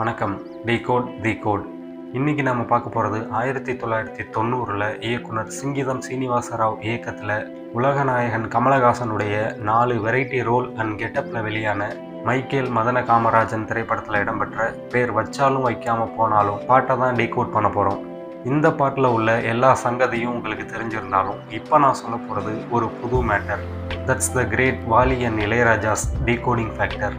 வணக்கம். Decode the code. இன்னைக்கு நம்ம பார்க்க போகிறது ஆயிரத்தி தொள்ளாயிரத்தி தொண்ணூறில் இயக்குனர் சிங்கிதம் சீனிவாச ராவ் இயக்கத்தில் உலகநாயகன் கமலஹாசனுடைய நாலு வெரைட்டி ரோல் அண்ட் கெட்டப்பில் வெளியான மைக்கேல் மதன காமராஜன் திரைப்படத்தில் இடம்பெற்ற பேர் வச்சாலும் வைக்காமல் போனாலும் பாட்டை தான் டீகோட் பண்ண போகிறோம் இந்த பாட்டில் உள்ள எல்லா சங்கதியும் உங்களுக்கு தெரிஞ்சிருந்தாலும் இப்போ நான் சொல்ல போகிறது ஒரு புது matter that's the great Vaali and Ilaiyaraaja's decoding factor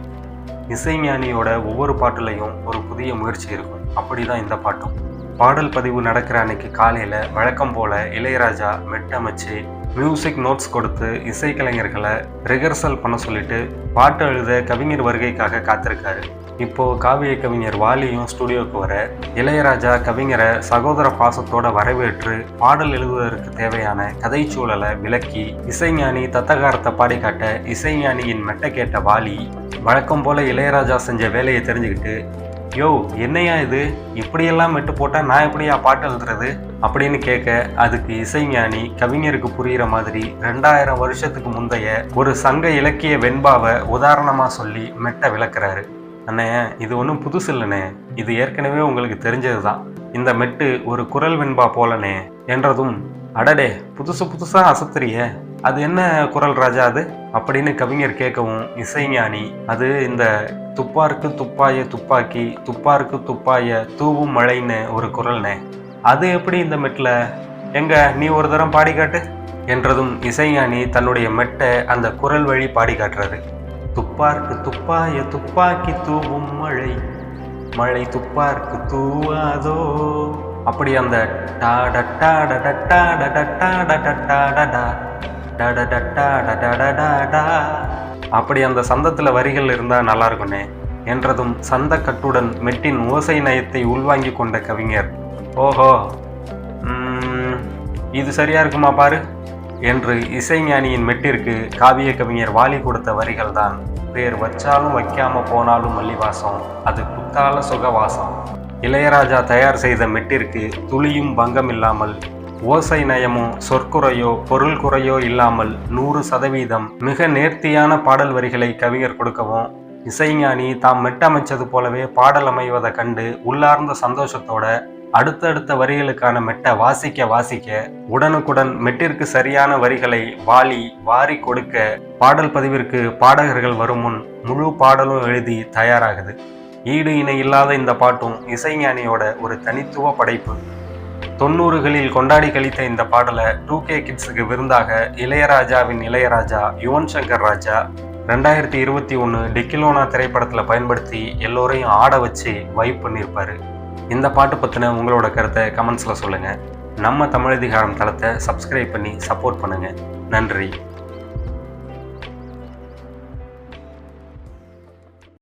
இசைஞானியோட ஒவ்வொரு பாட்டுலையும் ஒரு புதிய முயற்சி இருக்கும். அப்படி தான் இந்த பாட்டும். பாடல் பதிவு நடக்கிற அன்னைக்கு காலையில் வழக்கம் போல் இளையராஜா மெட்டமைச்சு மியூசிக் நோட்ஸ் கொடுத்து இசைக்கலைஞர்களை ரிஹர்சல் பண்ண சொல்லிட்டு பாட்டு எழுத கவிஞர் வருகைக்காக காத்திருக்காரு. இப்போ காவிய கவிஞர் வாலியும் ஸ்டுடியோவுக்கு வர இளையராஜா கவிஞரை சகோதர பாசத்தோட வரவேற்று பாடல் எழுதுவதற்கு தேவையான கதைச்சூழலை விளக்கி இசைஞானி தத்தகாரத்தை பாடி காட்ட இசைஞானியின் மெட்ட கேட்ட வாலி வழக்கம் போல் இளையராஜா செஞ்ச வேலையை தெரிஞ்சுக்கிட்டு யோ என்னையா இது? இப்படியெல்லாம் மெட்டு போட்டால் நான் எப்படியா பாட்டு எழுதுறது? அப்படின்னு கேட்க அதுக்கு இசைஞானி கவிஞருக்கு புரிகிற மாதிரி ரெண்டாயிரம் வருஷத்துக்கு முந்தைய ஒரு சங்க இலக்கிய வெண்பாவை உதாரணமாக சொல்லி மெட்ட விளக்குறாரு. அண்ணே இது ஒன்றும் புதுசு இல்லைண்ணே. இது ஏற்கனவே உங்களுக்கு தெரிஞ்சது தான் இந்த மெட்டு ஒரு குரல் வெண்பா போலனே என்றதும் அடடே புதுசு புதுசாக அசத்துறிய. அது என்ன குரல் ராஜா அது? அப்படின்னு கவிஞர் கேட்கவும் இசைஞானி அது இந்த துப்பாருக்கு துப்பாய துப்பாக்கி துப்பாருக்கு துப்பாய தூவும் மழைன்னு ஒரு குரல்னே அது எப்படி இந்த மெட்டில் எங்க நீ ஒரு தரம் பாடி காட்டு என்றதும் இசைஞானி தன்னுடைய மெட்டை அந்த குரல் வழி பாடி காட்டுறாரு துப்பார்க்கு துப்பாய துப்பாக்கி தூவும் மழை மழை துப்பார்க்கு தூவாதோ அப்படி அந்த டாட டாட டாட டாட டாட டா அப்படி அந்த சந்தத்தில் வரிகள் இருந்தால் நல்லா என்றதும் சந்த கட்டுடன் மெட்டின் ஓசை நயத்தை உள்வாங்கி கொண்ட கவிஞர் ஓஹோ இது சரியா இருக்குமா பாரு? என்று இசைஞானியின் மெட்டிற்கு காவிய கவிஞர் வாலி கொடுத்த வரிகள் தான் பேர் வச்சாலும் வைக்காம போனாலும் மல்லிவாசம் அது குத்தால சுகவாசம். இளையராஜா தயார் செய்த மெட்டிற்கு துளியும் பங்கம் இல்லாமல் ஓசை நயமோ சொற்குறையோ பொருள் குறையோ இல்லாமல் நூறு சதவீதம் மிக நேர்த்தியான பாடல் வரிகளை கவிஞர் கொடுக்கவும் இசைஞானி தாம் மெட்டமைச்சது போலவே பாடல் அமைவதை கண்டு உள்ளார்ந்த சந்தோஷத்தோட அடுத்தடுத்த வரிகளுக்கான மெட்டை வாசிக்க வாசிக்க உடனுக்குடன் மெட்டிற்கு சரியான வரிகளை வாலி வாரி கொடுக்க பாடல் பதிவிற்கு பாடகர்கள் வரும் முன் முழு பாடலும் எழுதி தயாராகுது. ஈடு இணை இல்லாத இந்த பாட்டும் இசைஞானியோட ஒரு தனித்துவ படைப்பு. தொண்ணூறுகளில் கொண்டாடி கழித்த இந்த பாடலை டூ கே கிட்ஸுக்கு விருந்தாக இளையராஜாவின் இளையராஜா யுவன் சங்கர் ராஜா ரெண்டாயிரத்தி இருபத்தி ஒன்று டெக்கிலோனா திரைப்படத்தில் பயன்படுத்தி எல்லோரையும் ஆட வச்சு வைப் பண்ணியிருப்பார் இந்த பாட்டு பற்றின உங்களோட கருத்தை கமெண்ட்ஸில் சொல்லுங்கள் நம்ம தமிழதிகாரம் தளத்தை சப்ஸ்கிரைப் பண்ணி சப்போர்ட் பண்ணுங்கள் நன்றி.